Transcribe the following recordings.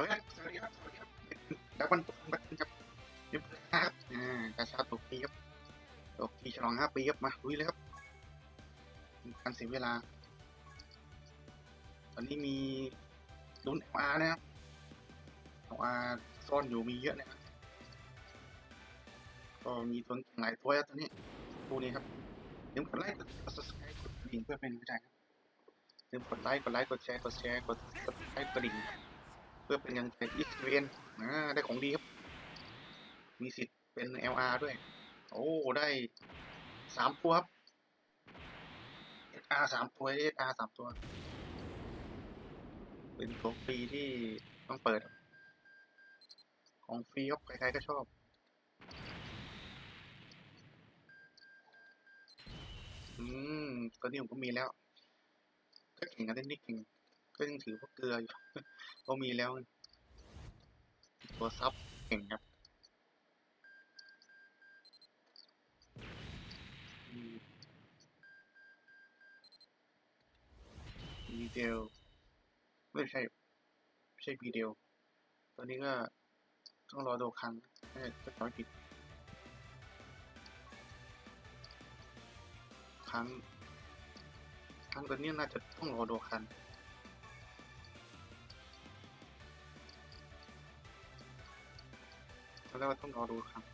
วัสดีครับ สวัสดีครับ สวัสดีครับแล้ววันตุกบัตครับเรียบครับอ่ากาชาตกปีครับตกปีฉลองห้าปีครับ มาลุยเลยครับการเสียเวลา ตอนนี้มีลุ้นเออาร์นะครับเออาร์ซ่อนอยู่มีเยอะนะครับก็มีตัวหลายตัวครับตอนนี้ตัวนี้ครับเดี๋ยวกดไลค์กด subscribe กดกระดิ่งเพื่อเป็นกำลังใจครับลืมกดไลค์กดไลค์กดแชร์กดแชร์กด subscribe กระดิ่งครับ พื่อเป็นกำลังใจอีกเวนอ่าได้ของดีครับ มีสิทธิ์เป็น LR ด้วย โอ้ ได้สามตัวครับ SR สามตัว SR สามตัว เป็นตัวฟรีที่ต้องเปิด ของฟรีครับใครๆก็ชอบอืมตอนนี้ผมก็มีแล้ว ก็เก่งกันได้นิดเก่ง ก็ยังถือว่าเกลืออยู่เพราะมีแล้ว ตัวซับเก่งครับอืมวีเดลไม่ใช่ไม่ใช่วีเดลตอนนี้ก็ต้องรอโดครั้งน่าจะจำไม่ผิดครั้งครั้งตอนนี้น่าจะต้องรอโดคัน แล้วก็ต้องรอดูครับ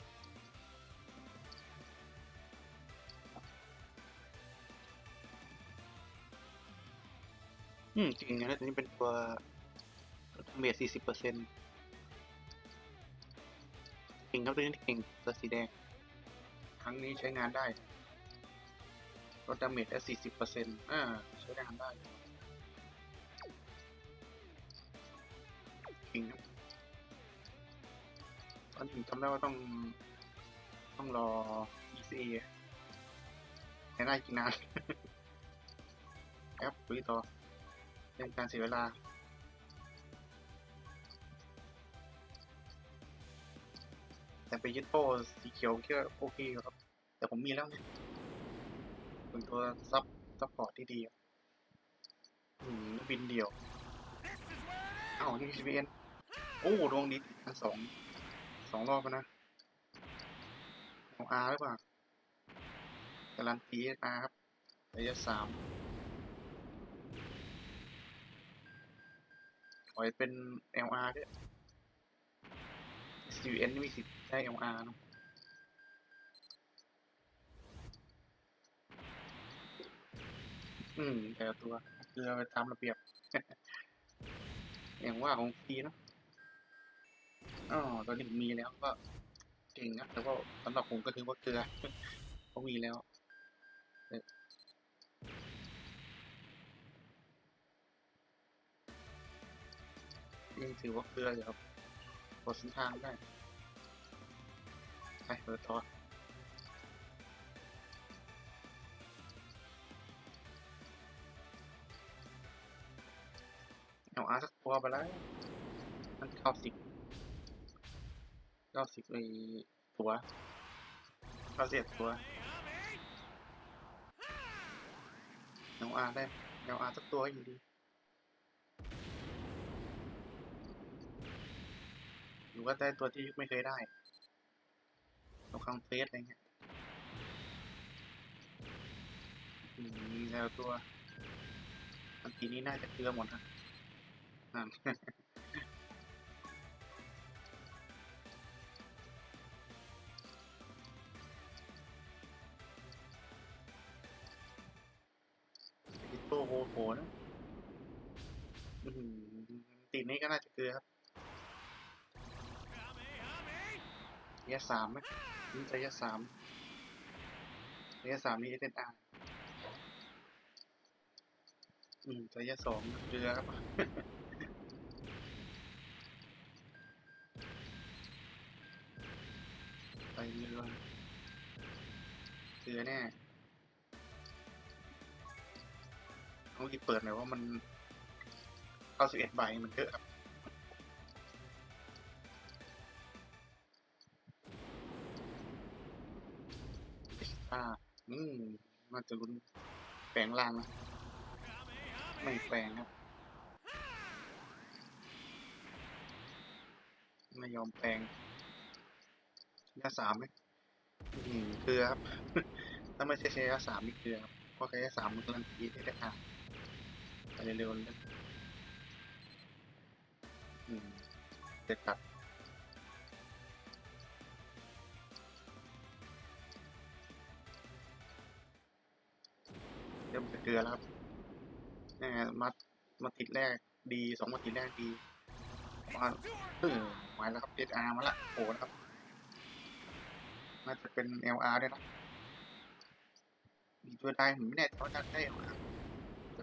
อืมจริงนะตัวนี้เป็นตัวเมทสี่สิบเปอร์เซ็นต์เก่งครับตัวนี้เก่งตัวสีแดง ครั้งนี้ใช้งานได้ลดดาเมจได้สี่สิบเปอร์เซ็นต์อ่าใช้งานได้เก่งครับ ตอนนี้ผมจำได้ว่าต้อง ต้องรอ ECA ให้ได้กี่นานแอปคุยต่อเรื่องการเสียเวลาแต่ไปยึดโป้สีเขียวก็โอเคอยู่ครับ แต่ผมมีแล้วเนี่ยเป็นตัวซับซับพอร์ตที่ดีอะอืมบินเดี่ยว เอ้านี่ CBN โอ้ดวงดีทั้งสอง สองรอบแล้วนะเอา R หรือเปล่าการันตี R ครับระยะสามขอให้เป็น LR ด้วย CVN นี่มีสิทธิ์ได้ LR นอะอืม แต่ตัวเกลือไปตามระเบียบอย่างว่าของฟรีเนอะ อ๋อตอนนี้ผมมีแล้วก็เก่งนะแต่ว่าสำหรับผมก็ถือว่าเกลือเพราะมีแล้วเอ่อยังถือว่าเกลืออยู่ครับกดเส้นทางได้ไปเปิดทอเอาอาร์สักตัวไปแล้วมันเข้าสิบ ก้าสิบไอตัวเก้าสิบตัวแนวอาได้แนวอาสักตัวอยู่ดีหรือว่าได้ตัวที่ไม่เคยได้ตัวคังเฟสอะไรเงี้ยอืมแล้วตัวอันทีนี้น่าจะเกลือหมดนะ โหโหนะตีนี้ก็น่าจะเกลือครับระยะสามไหมนี่ระยะสามระยะสามนี่เอสเอ็นอาร์อืมระยะสองเกลือครับไปเรือเกลือแน่ ต้องรีบเปิดหน่อยว่ามันเข้าสิบเอ็ดใบมันเยอะครับอสตาอืมน่าจะลุ้นแปลงล่างนะ ไม่แปลงครับ ไม่ยอมแปลงยาสามไหมอืมเกลือครับ ถ้าไม่ใช่ใช้ยาสามนี่เกลือครับเพราะใช้ยาสามมันกำลังตีได้ได้อะ ไปเร็วๆเลยอืมเด็ดตัดเริ่มจะเกลือแล้วครับแน่มัดมาติดแรกดีสองมาติดแรกดีมาเออมายแล้วครับ SR มาละโอ้นะครับน่าจะเป็น LR ด้วยนะมีตัวได้ผมไม่แน่ใจว่าจะได้ LR แ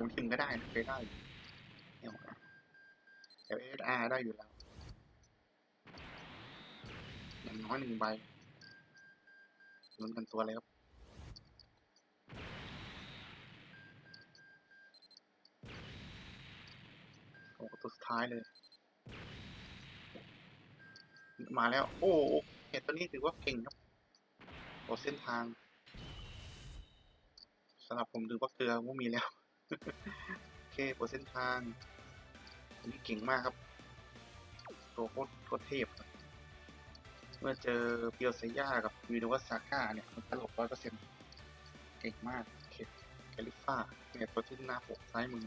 ต่ผมทิมก็ได้นะเคยได้อยู่ LR แต่ SR ได้อยู่แล้วอย่างน้อยหนึ่งใบลุ้นกันตัวเลยครับโอ้ตัวสุดท้ายเลย มาแล้ว โอ้โอเห็ดตัวนี้ถือว่าเก่งครับโอเส้นทางสำหรับผมถือว่าเกลือว่ามีแล้ว โอเคโปรเส้นทาง อันนี้เก่งมากครับ ตัวโคตรโคตรเทพครับเมื่อเจอเปียวเซย่ากับวีโนวัสซาก้าเนี่ย มันตลบร้อยเปอร์เซ็นต์เก่งมากโอเคแคลิฟ้าเนี่ยตัวที่หน้าปกซ้ายมือ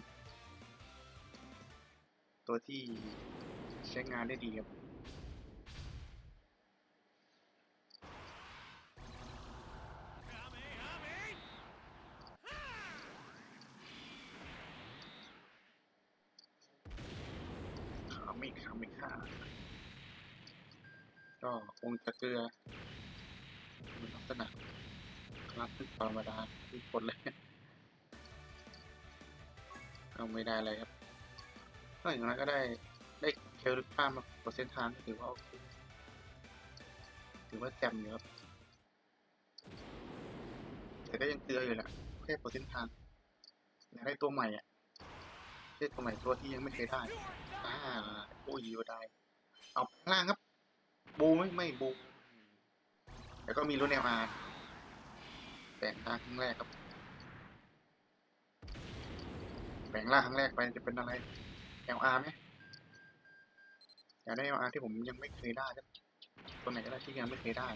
ตัวที่ใช้งานได้ดีครับ ขาไม่ขาไม่ขาก็คงจะเกลือเป็นลักษณะคลาสสิก ธรรมดาทุกคนเลย เอาไม่ได้อะไรครับก็อย่างนั้นก็ได้ได้เคลริฟ้ามาเปรเซ็นทางถือว่าโอเคถือว่าแจ่มอยู่ครับ แต่ก็ยังเกลืออยู่แหละแค่เปรเซ็นทางอยากได้ตัวใหม่อะใช่ตัวใหม่ตัวที่ยังไม่เคยได้อ่าโอ้ยโยได้ เอาล่างครับ บูไม่ไม่บูแต่ก็มีรุ่นแนวอาร์ แบ่งทางครั้งแรกครับแบ่งล่างครั้งแรกไปจะเป็นอะไร LR ไหมอยากได้ LR ที่ผมยังไม่เคยได้ครับตัวไหนก็ได้ที่ยังไม่เคยได้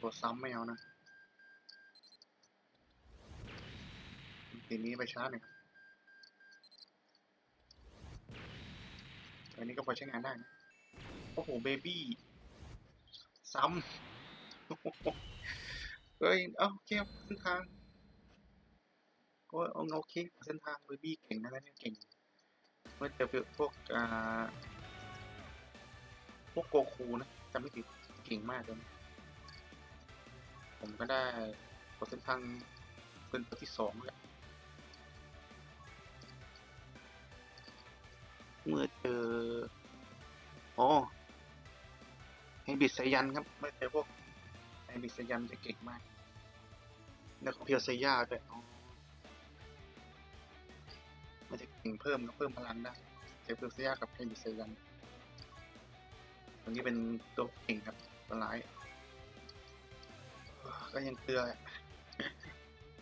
ตัวซ้ำไม่เอานะทีนี้ไปชาร์จหน่อยครับตัวนี้ก็พอใช้งานได้นะ โอ้โห เบบี้ ซ้ำเฮ้ยเอาเกี่ยวเส้นทางโอ้ยเอาโอเคเส้นทางเบบี้เก่งนะเนี่ยเก่งเมื่อเจอพวกอ่าพวกโกคูนะจำไม่ผิดเก่งมากเลยผมก็ได้ตัวเส้นทางเป็นตัวที่สองแล้วเมื่อเจออ๋อ ไฮบิดสายันครับเมื่อเจอพวกไฮบิดสายันจะเก่งมาก แล้วก็เพียวเซย่าด้วยมันจะเก่งเพิ่มแล้วเพิ่มพลังได้เจอเพียวเซย่ากับไฮบิดสายันตัวนี้เป็นตัวเก่งครับตัวร้ายก็ยังเกลือ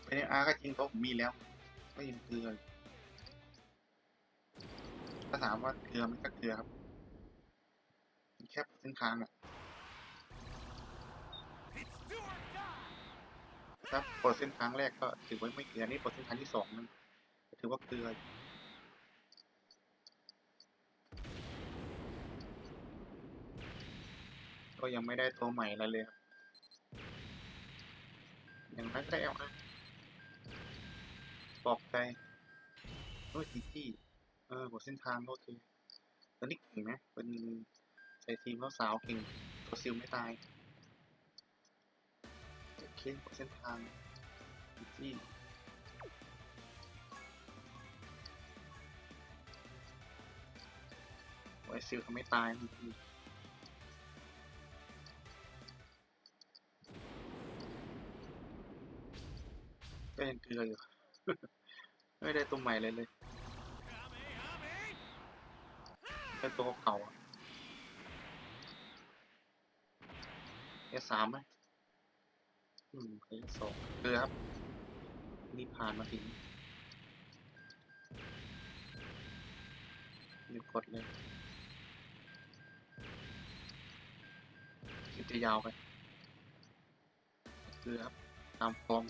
เป็นอาร์ก็จริงเพราะผมมีแล้ว ก็ยังเกลือถ้าถามว่าเกลือมันก็เกลือครับแค่เส้นทางอะ ถ้าปลดเส้นทางแรกก็ถือว่าไม่เกลือนี่ปลดเส้นทางที่สองนั่นถือว่าเกลือก็ยังไม่ได้ตัวใหม่อะไรเลยครับยังไม่ได้เอาอะปลอบใจโอ้ยจีจี้เออหัวเส้นทางก็โอเคตอนนี้เก่งนะเป็นใส่ทีมแล้วสาวเก่งตัวซิลไม่ตาย เคเส้นทางที่ไวซิลทำไม่ตายจริงก็ยังเกลืออยู่ ไม่ได้ตัวใหม่เลยเลยเป็นตัวเก่าอะเอสามไหม อืมเสองเกลือครับนี่ผ่านมาถึงรีบกดเลยคลิปจะยาวไปคือครับตามฟอร์ม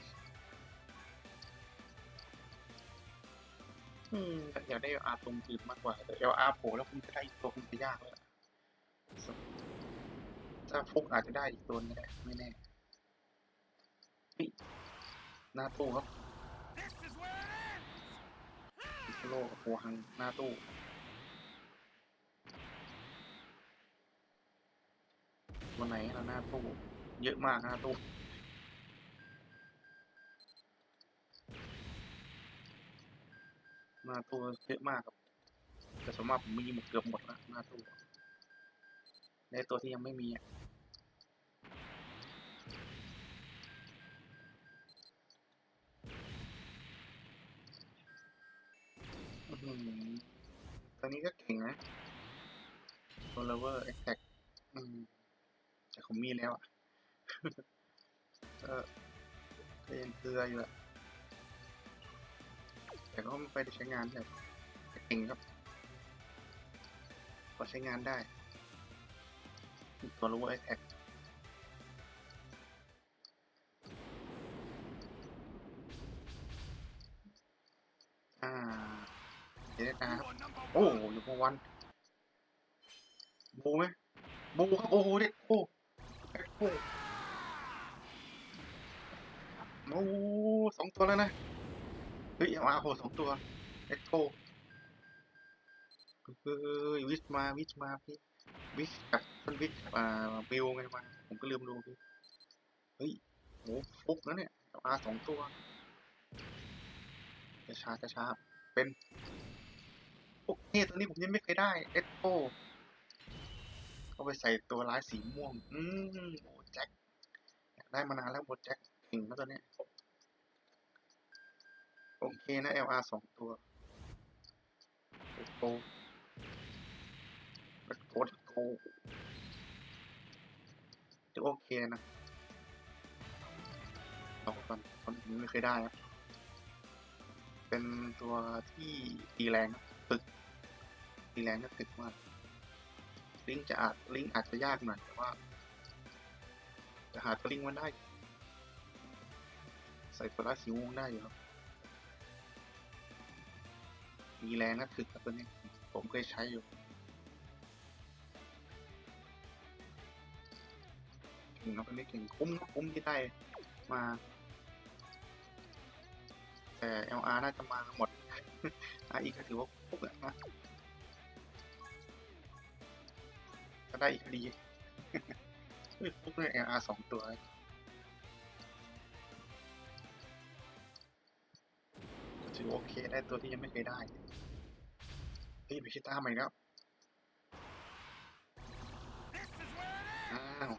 อืมแต่อยากได้อาร์ตรงอื่นมากกว่า แต่เอาอาร์โผล่แล้วคงจะได้อีกตัวคงจะยากเลยถ้าฟุกอาจจะได้อีกตัวนึงก็ได้ไม่แน่ หน้าตู้ครับพิโลกับหัวหังหน้าตู้วันไหนเราหน้าตู้เยอะมากหน้าตู้หน้าตู้เยอะมากครับแต่สมมติผมมีหมดเกือบหมดแล้วหน้าตู้ในตัวที่ยังไม่มีอะ ตัวนี้ก็เก่งนะตัวเลเวอร์แอคแท็กอืมแต่ผมมีแล้วอะก็ก็ยังเกลืออยู่อะแต่ก็ไม่ไปได้ใช้งานเลยแต่เก่งครับพอใช้งานได้ ตัวเลเวอร์แอคแท็ก วันบูไหมบูครับโอ้โหเด็กโอ้เด็กโอ้โอ้สองตัวแล้วนะเฮ้ยเอาอาโหสองตัวเอ็กโคเฮ้ยวิชมาวิชมาพี่วิชกับท่านวิชอ่าบิวไงมาผมก็ลืมดูพี่เฮ้ยโหฟุกนะเนี่ยเอาอาสองตัวจะช้าจะช้าเป็น โอเคตัวนี้ผมยังไม่เคยได้เอสโ o ก็ไปใส่ตัวร้ายสีม่วง อืมโอ้แจ็คอยากได้มานานแล้วโบแจ็คเก่งนะตัวนี้โอเคนะ LR สองตัวเอสโ o เอสโ o เอสโ o จะโอเคนะลองก่อนคนผมไม่เคยได้ครับเป็นตัวที่ตีแรงนะ ตึกตีแรงก็ตึกมากลิงจะอาจลิงอาจจะยากหน่อยแต่ว่าจะหาตัวลิงมันได้ ใส่ตัวละสีม่วงได้อยู่ครับ มีแรงก็ถึกครับตัวนี้ ผมเคยใช้อยู่เก่งครับตัวนี้เก่งคุ้มคุ้มที่ได้มา แต่ LR น่าจะมาหมดอะอีกก็ถือว่าปุ๊บแล้วนะก็ได้อีกดีปุ๊บเลย LR สองตัวถือว่าโอเคได้ตัวที่ยังไม่เคยได้เฮ้ยไปชิต้าใหม่แล้วอ้าว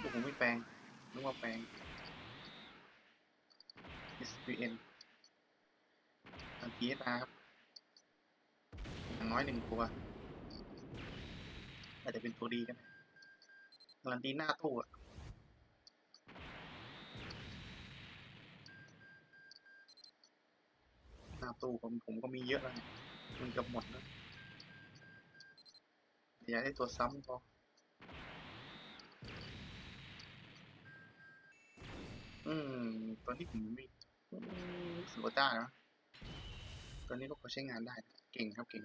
ลูผมไม่แปลงนึกว่าแปลง SVN อัน PSR ครับอย่างน้อยหนึ่งตัว อาจจะเป็นตัวดีก็ได้การันตีหน้าตู้อะหน้าตู้ผมผมก็มีเยอะแล้วเนี่ยมันกับหมดแล้วอย่าได้ตัวซ้ำพออืมตัวนี้ผมไม่ อืมรู้สึกว่าได้นะตัวนี้ก็พอใช้งานได้ เก่งครับเก่ง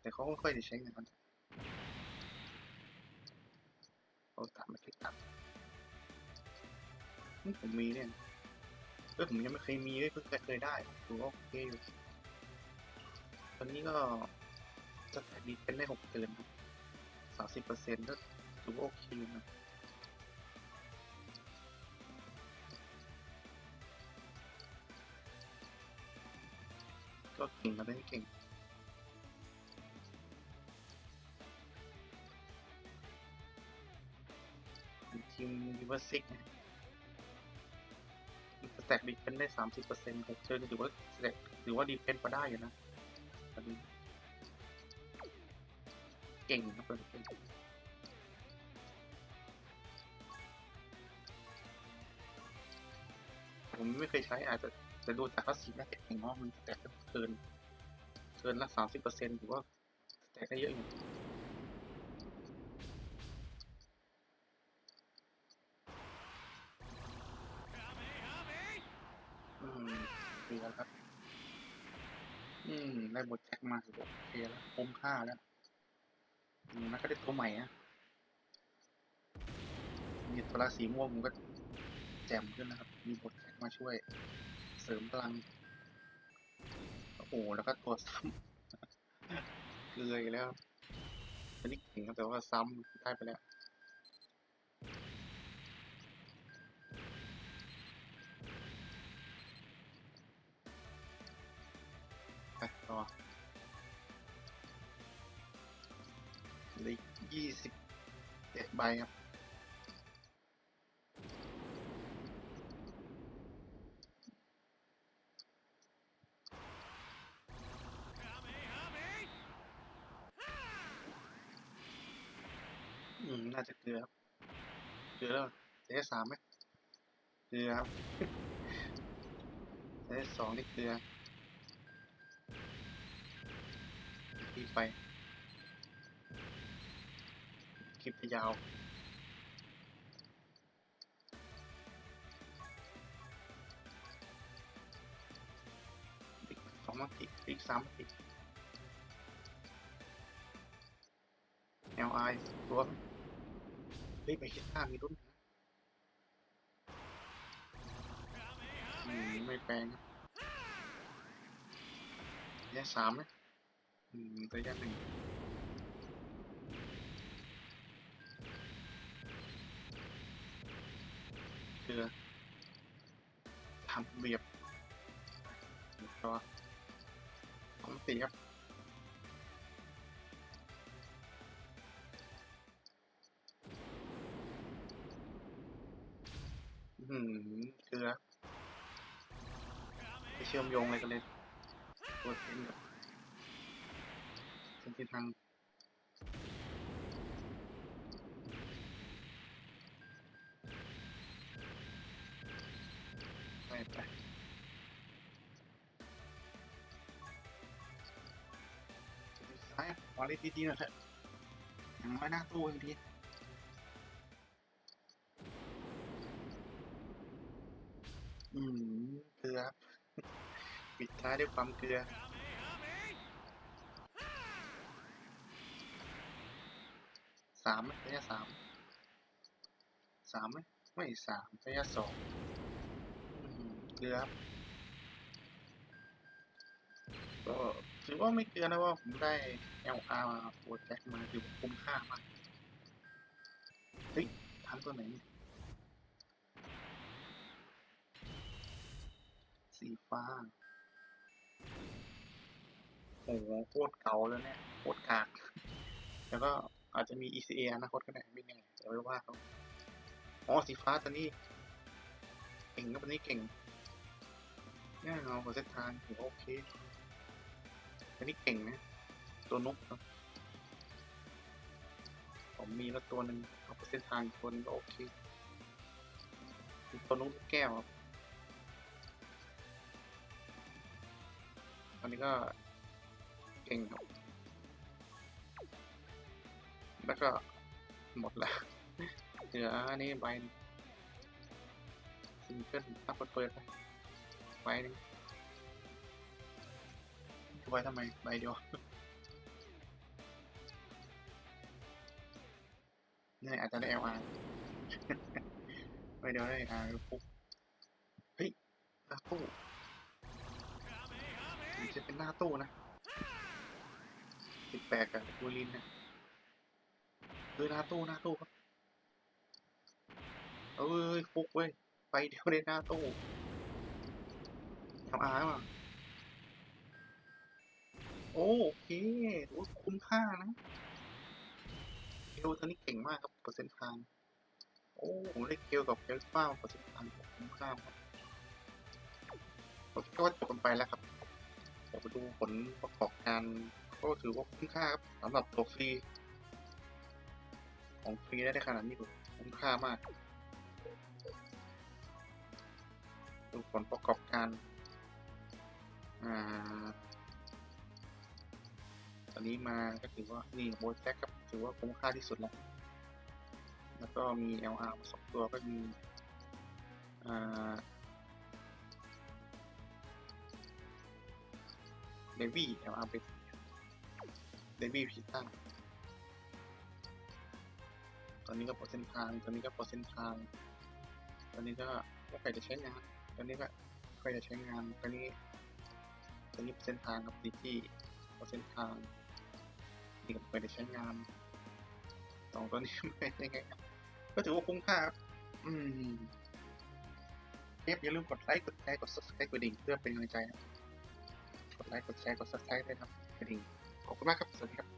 แต่เขาไม่ค่อยได้ใช้งานเขาตัดมาคลิกตัดนี่ผมมีเนี่ยเออผมยังไม่เคยมีเลยเพิ่งเคยได้ถือว่าโอเคอยู่ตอนนี้ก็จะแต่ดีเป็นได้หกเดือนสามสิบเปอร์เซ็นต์ก็ถือว่าโอเคอยู่นะ ก่งมาได้เก่งทีมยูเวอร์ซิกเนี่ยสแต็กดีเฟนได้สามสิบเปอร์เซ็นต์ผมเจอถือว่าสแต็กถือว่าดีเฟนมาได้อยู่นะตอนนี้เก่งครับเก่งผมไม่เคยใช้อาจจะจะดูจากภาษีน่าจะเก่งเนาะมันแตกเกิน เกินละสามสิบเปอร์เซ็นต์ถือว่าแตกได้เยอะอยู่อืมดีแล้วครับ อืม ได้บทแจ็คมาถือว่าโอเคแล้วคุ้มค่าแล้วอืมแล้วก็ได้ตัวใหม่อะมีตัวละสีม่วงมันก็แจ่มขึ้นนะครับ มีบทแจ็คมาช่วย เสริมพลัง โอ้โหแล้วก็ตัวซ้ำเกลืออีกแล้วอันนี้เก่งครับแต่ว่าซ้ำได้ไปแล้วไปต่อเลือยี่สิบเจ็ดใบครับ อื มน่าจะเกลือครับเกลือแล้วเจ๊สามไหมเกลือครับเจ๊สองนี่เกลือคลิปไปคลิปยาวอีกสองนาทีอีกสามนาที LI ตัว เฮ้ยไปคิดข้ามีรุ่นนะไม่แปลงครับระยะสามไหมอืมระยะหนึ่งเกลือทำเบียบหนึ่งตัวสองตีครับ เชื่อมโยงอะไรกันเลยตัวเส้นกับเส้นที่ทางไปไปซ้ายขวาเลยดีๆหน่อยเถอะอย่างน้อยหน้าตู้ยังดีอืมเกลือครับ ปิดท้ายด้วยความเกลือสามไหมระยะสามสามไหมไม่สามระยะสองเกลือครับก็ถือว่าไม่เกลือนะว่าผมได้ LR มาโปรแจ็คมาถือว่าคุ้มค่ามาก เฮ้ยทำตัวไหนสีฟ้า โอ้โหโคตรเก่าแล้วเนี่ยโคตรกากแล้วก็อาจจะมี ECA อนาคตก็ได้ไม่แน่เดี๋ยวไว้ว่าเขาอ๋อสีฟ้าตัวนี้เก่งก็ตัวนี้เก่งเนี่ยเอาหัวเส้นทางถือโอเคตัวนี้เก่งนะ ตัวนุ๊กครับผมมีแล้วตัวหนึ่งเอาเปร์เซ็นต์ทางอีกตัวหนึงก็โอเคตัวนุ๊กแก้วครับ อันนี้ก็เก่งครับ แล้วก็หมดแล้วเหลืออันนี้ใบหนึ่งซิงเกิลถ้าเปิดเปิดไปใบหนึงไว้ทำไมใบเดียวนี่อาจจะได้ LR ใบเดียวได้ LR ปุ๊บเฮ้ยหน้าตู้มัน จะเป็นหน้าตู้นะสิบแปดกับบูลินนะคือหน้าตู้หน้าตู้ครับเอ้ยฟุกเว้ยไปเดียวในหน้าตู้ทำอาร์มาโอเคโอ้คุ้มค่านะเกลตัวนี้เก่งมากครับเปอร์เซ็นต์ทางโอ้ผมเล่นเกลกับเกลฟ้าเปอร์เซ็นต์ทางคุ้มค่ามากโอเคก็จบกันไปแล้วครับ เดี๋ยวไปดูผลประกอบการก็ถือว่าคุ้มค่าครับสำหรับตัวฟรี ของฟรีได้ขนาดนี้คุ้มค่ามาก ดูผลประกอบการอ่าตอนนี้มาก็ถือว่านี่โบแจ็คครับถือว่าคุ้มค่าที่สุดแล้วแล้วก็มี LR มาสองตัวก็มีอ่า เดวี่ LR เป็นเดวี่พิต้าตอนนี้ก็ปลดเส้นทาง ตอนนี้ก็ปลดเส้นทาง ตอนนี้ก็ก็ใครจะใช้งาน ตอนนี้ก็ใครจะใช้งาน ตอนนี้ ตอนนี้เส้นทางกับดีที่ปลดเส้นทางนี่ก็ไม่ได้ใช้งานสองตัวนี้ไม่ได้ไงครับก็ถือว่าคุ้มค่าครับ อืมเทปอย่าลืมกดไลค์ กดแชร์ กด subscribe กดดิ่งเพื่อเป็นกำลังใจนะ กดไลค์ กดแชร์ กดซับสไครต์ด้วยครับกระดิ่งขอบคุณมากครับ สวัสดีครับ